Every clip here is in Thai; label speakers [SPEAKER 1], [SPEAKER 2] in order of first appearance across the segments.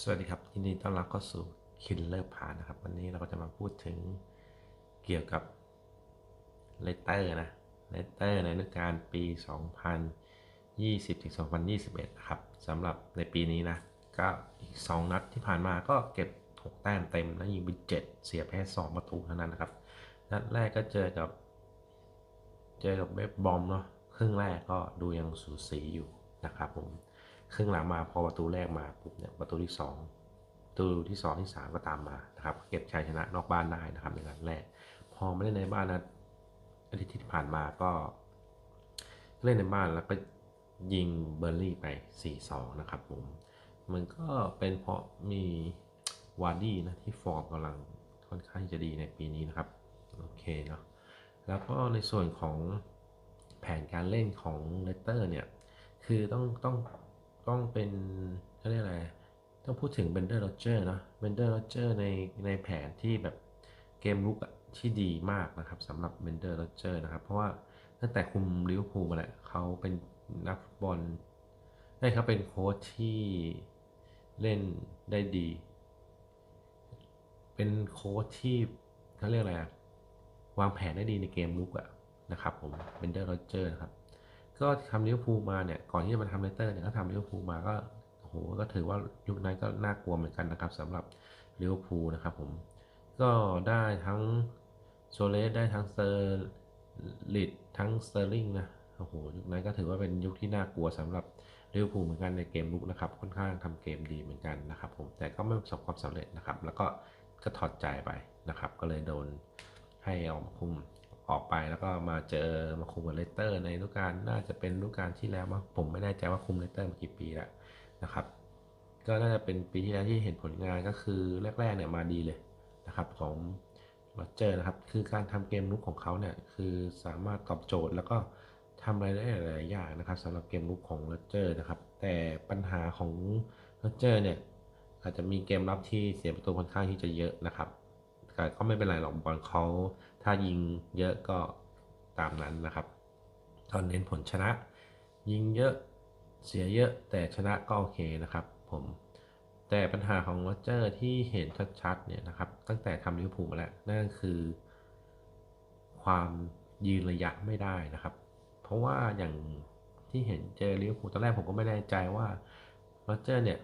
[SPEAKER 1] สวัสดีครับยินดีต้อนรับเข้าสู่คินเลอร์พานะครับ วันนี้เราก็จะมาพูดถึงเกี่ยวกับเลเตอร์นะเลเตอร์ในฤดูกาลปี 2020ถึง2021 นะครับสำหรับในปีนี้นะ ก็อีก 2 นัดที่ผ่านมาก็เก็บ 6 แต้มเต็ม แล้วยิงไป7เสียแพ้2ประตูเท่านั้นนะครับ นัดแรกก็เจอกับ เจอกับเว็บบอมเนาะครึ่งแรกก็ดูยังสูสีอยู่นะครับผม ครึ่งหลังมาพอประตูแรกมาปุ๊บเนี่ยประตูที่ 2 ประตูที่ 2 ที่ 3 ก็ตามมานะครับเก็บชัยชนะนอกบ้านได้นะครับในนัดแรก พอไม่ได้ในบ้านนะอาทิตย์ที่ผ่านมาก็เล่นในบ้านแล้วก็ยิงเบอร์ลี่ไป 4-2 นะครับผมมันก็เป็นเพราะมีวาร์ดี้นะที่ฟอร์มกำลังค่อนข้างจะดีในปีนี้นะครับโอเคเนาะแล้วก็ในส่วนของแผนการเล่นของเลสเตอร์เนี่ย คือต้องต้อง ต้องเป็นเขาเรียกอะไร ต้องพูดถึงเบนเดอร์โรเจอร์นะเบนเดอร์โรเจอร์ในในแผนที่แบบเกมลุกที่ดีมากนะครับสำหรับเบนเดอร์โรเจอร์นะครับ เพราะว่าตั้งแต่คุมลิเวอร์พูลมาแหละเขาเป็นนักฟุตบอลได้เขาเป็นโค้ชที่เล่นได้ดี เป็นโค้ชที่เขาเรียกอะไรวางแผนได้ดีในเกมลุกอะนะครับผมเบนเดอร์โรเจอร์นะครับ ก็ทำลิเวอร์พูลมาเนี่ยก่อนที่จะมาทำเลสเตอร์เนี่ยก็ทำลิเวอร์พูลมาก็โอ้โหก็ถือว่ายุคนั้นก็น่ากลัวเหมือนกันนะครับสำหรับลิเวอร์พูลนะครับผมก็ได้ทั้งโซเลสได้ทั้งเซอร์ลิดทั้งสเตอร์ลิงนะโอ้โหยุคนั้นก็ถือว่าเป็นยุคที่น่ากลัวสำหรับลิเวอร์พูลเหมือนกันในเกมลุกนะครับค่อนข้างทำเกมดีเหมือนกันนะครับผมแต่ก็ไม่ประสบความสำเร็จนะครับ แล้วก็ก็ถอดใจไปนะครับ ก็เลยโดนให้ออกมาคุม ออกไปแล้วก็มาเจอมาคุมกับเลสเตอร์ในฤดูกาลน่าจะเป็นฤดูกาลที่แล้วมั้งผมไม่แน่ใจว่าคุมเลสเตอร์มากี่ปีแล้วนะครับ ก็น่าจะเป็นปีที่แล้วที่เห็นผลงานก็คือแรกๆเนี่ยมาดีเลยนะครับของโรเจอร์นะครับ คือการทำเกมลุกของเขาเนี่ยคือสามารถตอบโจทย์แล้วก็ทำอะไรได้หลายอย่างนะครับสำหรับเกมลุกของโรเจอร์นะครับ แต่ปัญหาของโรเจอร์เนี่ยอาจจะมีเกมรับที่เสียประตูค่อนข้างที่จะเยอะนะครับ แต่ก็ไม่เป็นไรหรอกบอลเขาถ้ายิงเยอะก็ตามนั้นนะครับก็เน้นผลชนะ ยิงเยอะเสียเยอะแต่ชนะก็โอเคนะครับผมแต่ปัญหาของโรเจอร์ที่เห็นชัดๆเนี่ยนะครับ ตั้งแต่ทำลิเวอร์พูลมาแล้วนั่นคือ ความยืนระยะไม่ได้นะครับ เพราะว่าอย่างที่เห็นเจอลิเวอร์พูลตอนแรกผมก็ไม่แน่ใจว่าโรเจอร์เนี่ย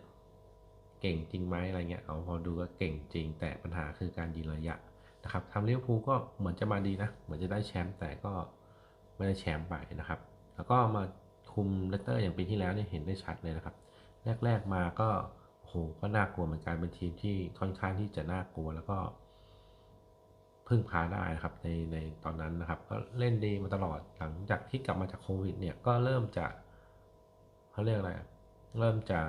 [SPEAKER 1] เก่งจริงไหมอะไรเงี้ยเอาพอดูก็เก่งจริง แต่ปัญหาคือการยืนระยะนะครับทำเลิเวอร์พูก็เหมือนจะมาดีนะ เหมือนจะได้แชมป์แต่ก็ไม่ได้แชมป์ไปนะครับ แล้วก็มาคุมเลสเตอร์อย่างปีที่แล้วเนี่ยเห็นได้ชัดเลยนะครับ แรก ๆมาก็โหก็น่ากลัวเหมือนกันเป็นทีมที่ค่อนข้างที่จะน่ากลัวแล้วก็ พึ่งพาได้นะครับในในตอนนั้นนะครับ ก็เล่นดีมาตลอดหลังจากที่กลับมาจากโควิดเนี่ยก็เริ่มจะเขาเรียกอะไรเริ่มจะ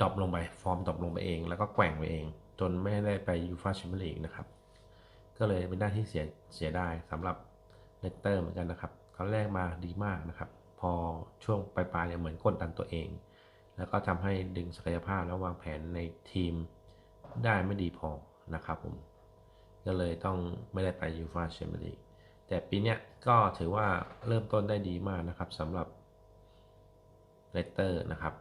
[SPEAKER 1] ดรอปลงไป ฟอร์มดรอปลงไปเอง แล้วก็แกว่งไปเอง จนไม่ได้ไปยูฟาแชมเปี้ยนลีกนะครับ ก็เลยเป็นหน้าที่เสียเสียได้สำหรับเลสเตอร์เหมือนกันนะครับตอนแรกมาดีมากนะครับ พอช่วงปลายๆเนี่ยเหมือนกดดันตัวเอง แล้วก็ทำให้ดึงศักยภาพและวางแผนในทีมได้ไม่ดีพอนะครับผมก็เลยต้องไม่ได้ไปยูฟาแชมเปี้ยนลีกแต่ปีนี้ก็ถือว่าเริ่มต้นได้ดีมากนะครับสำหรับเลสเตอร์นะครับ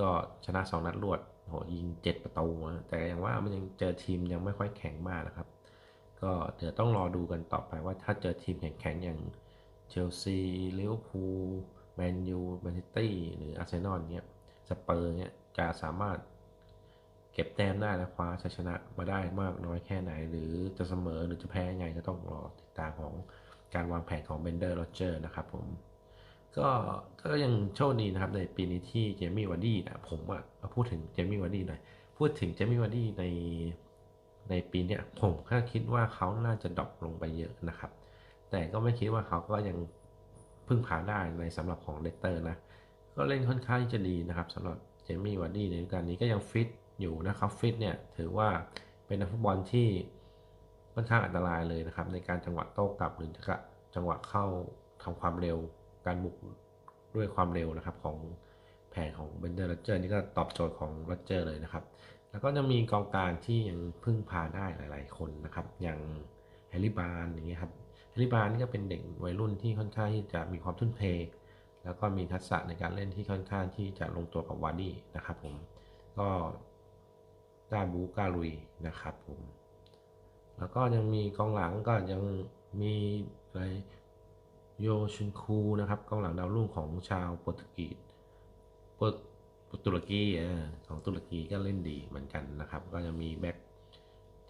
[SPEAKER 1] ก็ชนะ 2 นัดรวดโหยิง 7 ประตูนะแต่อย่างว่ามันยังเจอทีมยังไม่ค่อยแข็งมากนะครับ ก็เดี๋ยวต้องรอดูกันต่อไปว่าถ้าเจอทีมแข็งๆอย่างเชลซีลิเวอร์พูลแมนยูแมนซิตี้หรืออาร์เซนอลเนี้ยสเปอร์เนี้ยจะสามารถเก็บแต้มได้และคว้าชัยชนะมาได้มากน้อยแค่ไหน หรือจะเสมอหรือจะแพ้ยังไงก็ต้องรอติดตามของการวางแผนของเบนเดอร์โรเจอร์นะครับผม ก็ก็ยังโชคดีนะครับในปีนี้ที่เจมี่วาร์ดี้นะผมอะมาพูดถึงเจมี่วาร์ดี้หน่อยพูดถึงเจมี่วาร์ดี้ในในปีเนี้ยผมก็คิดว่าเขาน่าจะดรอปลงไปเยอะนะครับ แต่ก็ไม่คิดว่าเขาก็ยังพึ่งพาได้ในสำหรับของเลสเตอร์นะ ก็เล่นค่อนข้างจะดีนะครับสำหรับเจมี่วาร์ดี้ในฤดูกาลนี้ก็ยังฟิตอยู่นะครับฟิตเนี่ยถือว่าเป็นนักฟุตบอลที่ค่อนข้างอันตรายเลยนะครับ ในการจังหวะโต้กลับหรือจังหวะเข้าทำความเร็ว การบุกด้วยความเร็วนะครับของแผนของเบนเดอร์โรเจอร์นี่ก็ตอบโจทย์ของโรเจอร์เลยนะครับ แล้วก็จะมีกองกลางที่ยังพึ่งพาได้หลาย ๆ คนนะครับ อย่างแฮร์รี่บาร์อย่างเงี้ยครับแฮร์รี่บาร์นี่ก็เป็นเด็กวัยรุ่นที่ค่อนข้างที่จะมีความทุ่นเท แล้วก็มีทักษะในการเล่นที่ค่อนข้างที่จะลงตัวกับวาร์ดี้นะครับผมก็กล้าบูกล้าลุยนะครับผมแล้วก็ยังมีกองหลังก็ยังมีอะไร โยชุนคูนะครับกองหลังดาวรุ่งของชาวโปรตุเกสโปรตุรกีของตุรกีก็เล่นดีเหมือนกันนะครับ ก็จะมีแบ็ค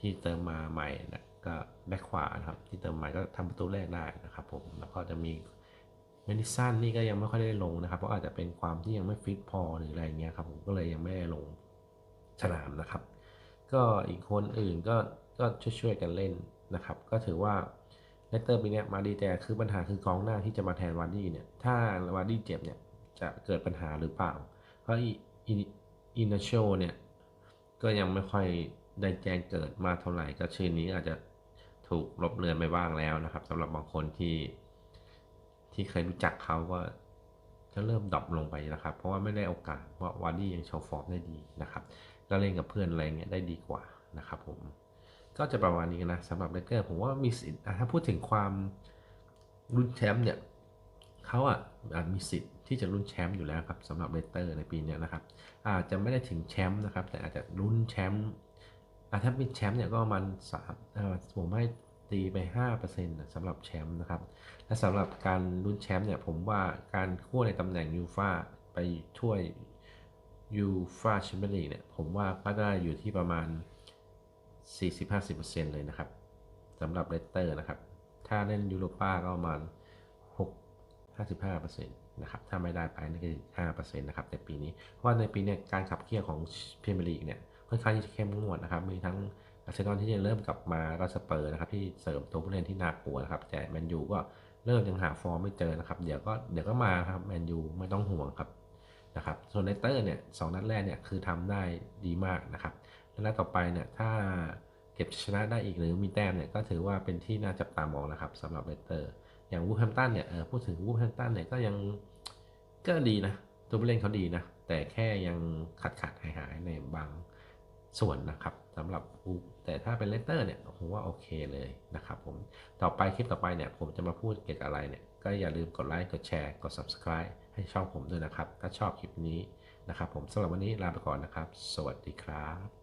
[SPEAKER 1] ที่เติมมาใหม่นะก็แบ็คขวานะครับ ที่เติมใหม่ก็ทำประตูแรกได้นะครับ ผมแล้วก็จะมีเมดิสันนี่ก็ยังไม่ค่อยได้ลงนะครับ เพราะอาจจะเป็นความที่ยังไม่ฟิตพอหรืออะไรเงี้ยครับผมก็เลยยังไม่ได้ลงสนามนะครับ ก็อีกคนอื่นก็ก็ช่วยๆกันเล่นนะครับ ก็ถือว่า เลสเตอร์ปีเนี้ยมาดีแต่คือปัญหาคือกองหน้าที่จะมาแทนวาร์ดี้เนี่ย ถ้าวาร์ดี้เจ็บเนี่ยจะเกิดปัญหาหรือเปล่า เพราะอินาโชเนี่ยก็ยังไม่ค่อยได้แจ้งเกิดมาเท่าไหร่ก็ชื่อนี้อาจจะถูกลบเลือนไปบ้างแล้วนะครับสำหรับบางคนที่ที่เคยรู้จักเขาก็จะเริ่มดรอปลงไปนะครับ เพราะว่าไม่ได้โอกาสเพราะวาร์ดี้ยังโชว์ฟอร์มได้ดีนะครับแล้วเล่นกับเพื่อนอะไรเงี้ยได้ดีกว่านะครับผม ก็จะประมาณนี้นะสำหรับเลเกอร์ผมว่ามีสิทธิ์ถ้าพูดถึงความลุ้นแชมป์เนี่ยเขาอะอาจมีสิทธิ์ที่จะลุ้นแชมป์อยู่แล้วครับสำหรับเลเตอร์ในปีนี้นะครับ อาจจะไม่ได้ถึงแชมป์นะครับ แต่อาจจะลุ้นแชมป์อะถ้าเป็นแชมป์เนี่ยก็ประมันสามผมให้ตีไป5%นะสำหรับแชมป์นะครับ และสำหรับการลุ้นแชมป์เนี่ยผมว่าการคู่ในตำแหน่งยูฟาไปช่วยยูฟาแชมเปี้ยนลีกเนี่ยผมว่าก็ได้อยู่ที่ประมาณ 40-50%เลยนะครับสำหรับเลสเตอร์นะครับ ถ้าเล่นยูโรป้าก็ประมาณ6 55%นะครับ ถ้าไม่ได้ไปนั่คือ5%นะครับในปีนี้ เพราะว่าในปีนี้การขับเคี่ยวของพรีเมียร์ลีกเนี่ยค่อนข้างที่จะเข้มงวดนะครับ มีทั้งอาร์เซนอลที่จะเริ่มกลับมาแล้วก็สเปอร์นะครับที่เสริมตัวผู้เล่นที่น่ากลัวนะครับ แต่แมนยูก็เริ่มยังหาฟอร์มไม่เจอนะครับ เดี๋ยวก็เดี๋ยวก็มาครับแมนยูไม่ต้องห่วงครับนะครับ ส่วนเลสเตอร์เนี่ยสองนัดแรกเนี่ยคือทำได้ดีมากนะครับ แล้วนัดต่อไปเนี่ยถ้าเก็บชนะได้อีกหรือมีแต้มเนี่ยก็ถือว่าเป็นที่น่าจับตามองนะครับสำหรับเลสเตอร์ อย่างวูแฮมตันเนี่ยเออพูดถึงวูแฮมตันเนี่ยก็ยังก็ดีนะ ตัวผู้เล่นเขาดีนะ แต่แค่ยังขาดขาดหายหายในบางส่วนนะครับสำหรับวูแต่ถ้าเป็นเลสเตอร์เนี่ยผมว่าโอเคเลยนะครับผมต่อไปคลิปต่อไปเนี่ยผมจะมาพูดเกี่ยวกับอะไรเนี่ยก็อย่าลืมกดไลค์กดแชร์กด subscribe ให้ช่องผมด้วยนะครับ ถ้าชอบคลิปนี้นะครับผมสำหรับวันนี้ลาไปก่อนนะครับ สวัสดีครับ